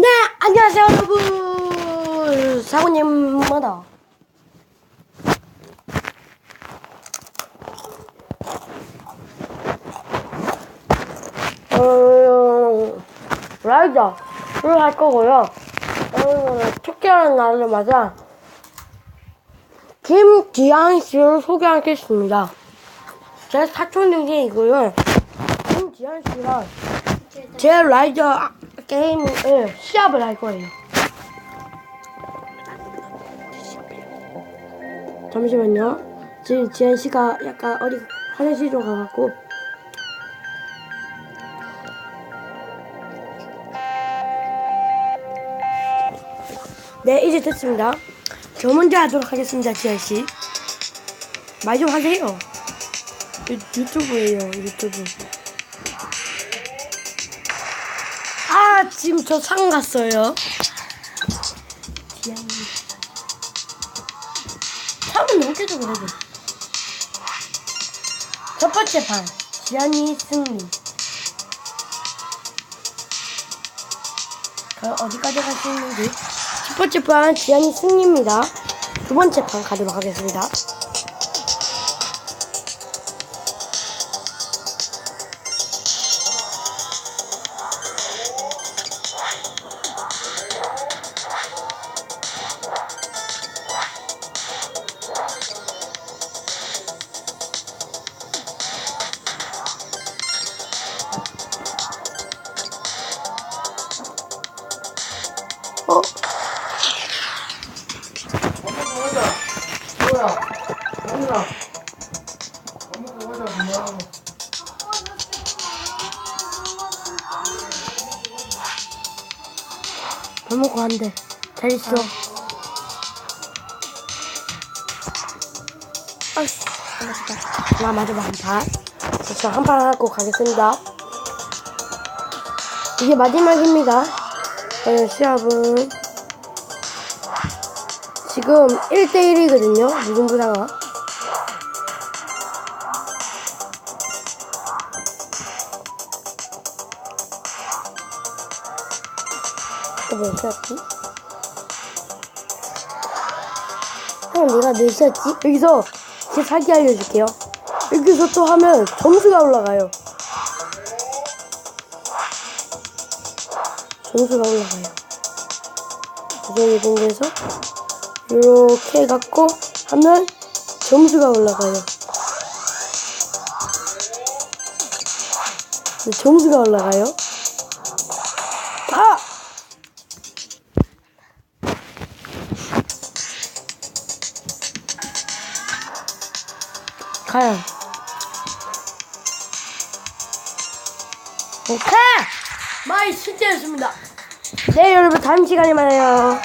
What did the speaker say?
네, 안녕하세요, 여러분. 사모님마다. 어, 라이더를 할 거고요. 어, 특별한 날을 맞아 김지한 씨를 소개하겠습니다. 제 사촌 동생이고요. 김지한 씨랑 제 라이더 게임을 시합을 할 거예요. 잠시만요. 지금 지한 씨가 약간 어디 화장실 좀 가갖고 네 이제 됐습니다. 저 먼저 하도록 하겠습니다, 지한 씨. 말 좀 하세요. 유, 유튜브예요, 유튜브. 아 지금 저 상 갔어요. 상은 넘게도 그래도. 첫 번째 판 지한이 승리. 그 어디까지 갈 수 있는지. 첫 번째 판 지한이 승리입니다. 두 번째 판 가도록 하겠습니다. 어? 밥 먹고 한대. 잘 있어. 아이씨, 알았다. 나 마지막 한 판. 저 한판 하고 가겠습니다. 이게 마지막입니다. 오늘 시합은 지금 1대1이거든요. 무승부사가. 이거 몇 시였지? 형, 내가 몇 시였지? 여기서 제 사기 알려줄게요. 여기서 또 하면 점수가 올라가요. 점수가 올라가요. 이렇게 된데서 이렇게 해갖고 하면 점수가 올라가요. 네, 점수가 올라가요. 아! 과연 오케이 마이 실제였습니다. 네 여러분 다음 시간에 만나요